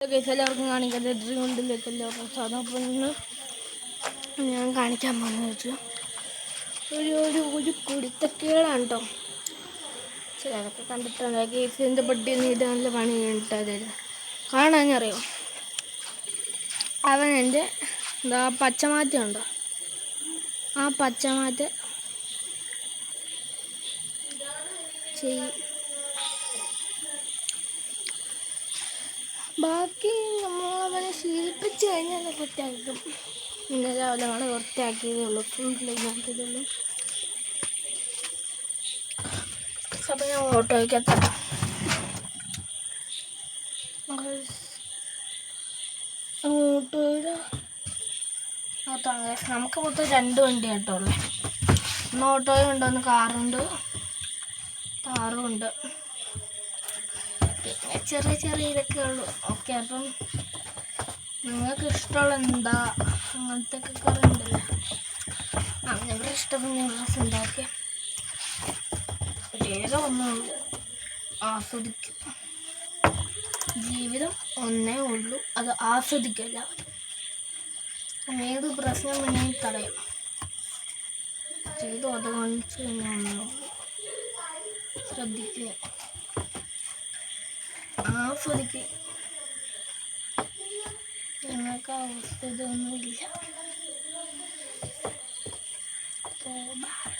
എല്ലാവർക്കും കാണിക്കാൻ ഡ്രീം കൊണ്ടിലേക്ക് എല്ലാവർക്കും സാധനം. അപ്പം ഇന്ന് ഞാൻ കാണിക്കാൻ പോകുന്നത് വെച്ചു ഒരു ഒരു ഒരു കുടിത്തക്കേടാണ് കേട്ടോ ചിലരൊക്കെ കണ്ടിട്ടുണ്ട് കേസിന്റെ പട്ടി നിന്ന് ഇത് നല്ല പണി കിട്ടത് കാണാനറിയോ? അവൻ എന്റെ എന്താ പച്ചമാറ്റ ഉണ്ടോ? ആ പച്ചമാറ്റ ചെയ്യും ബാക്കി നമ്മളവനെ ശീലിപ്പിച്ച് കഴിഞ്ഞാൽ വൃത്തിയാക്കും ഇന്ന് രാവിലെ ഞങ്ങൾ വൃത്തിയാക്കിയതേ ഉള്ളൂ. ക്ലീൻ ആക്കിയതേ അപ്പം ഞാൻ ഓട്ടോയ്ക്കകത്ത് ഓട്ടോയുടെ നമുക്ക് മൊത്തം രണ്ട് വണ്ടി കേട്ടോ ഉള്ളേ. ഒന്ന് ഓട്ടോയും ഉണ്ട് ഒന്ന് കാറുണ്ട് കാറും ഉണ്ട്. പിന്നെ ചെറിയ ചെറിയ ഇതൊക്കെ ഉള്ളൂ. ഓക്കെ അപ്പം നിങ്ങൾക്ക് ഇഷ്ടമുള്ള എന്താ? അങ്ങനത്തെ ഒക്കെ കുറേ ഉണ്ടല്ലോ. ഞങ്ങളുടെ ഇഷ്ടപ്പെടുന്ന ഡ്രസ്സ് ഉണ്ടാക്കി വേഗം ഒന്നേ ഉള്ളൂ ആസ്വദിക്കും. ജീവിതം ഒന്നേ ഉള്ളൂ. അത് ആസ്വദിക്കില്ല. ഏത് പ്രശ്നം വേണമെങ്കിൽ തടയും. ജീവിതം അത് കാണിച്ചു കഴിഞ്ഞാൽ ഒന്നേ ഉള്ളൂ ശ്രദ്ധിക്കുക ആസ്വദിക്കുക ഞങ്ങൾക്ക് അവസ്ഥ ഇതൊന്നുമില്ല അപ്പോൾ ബൈ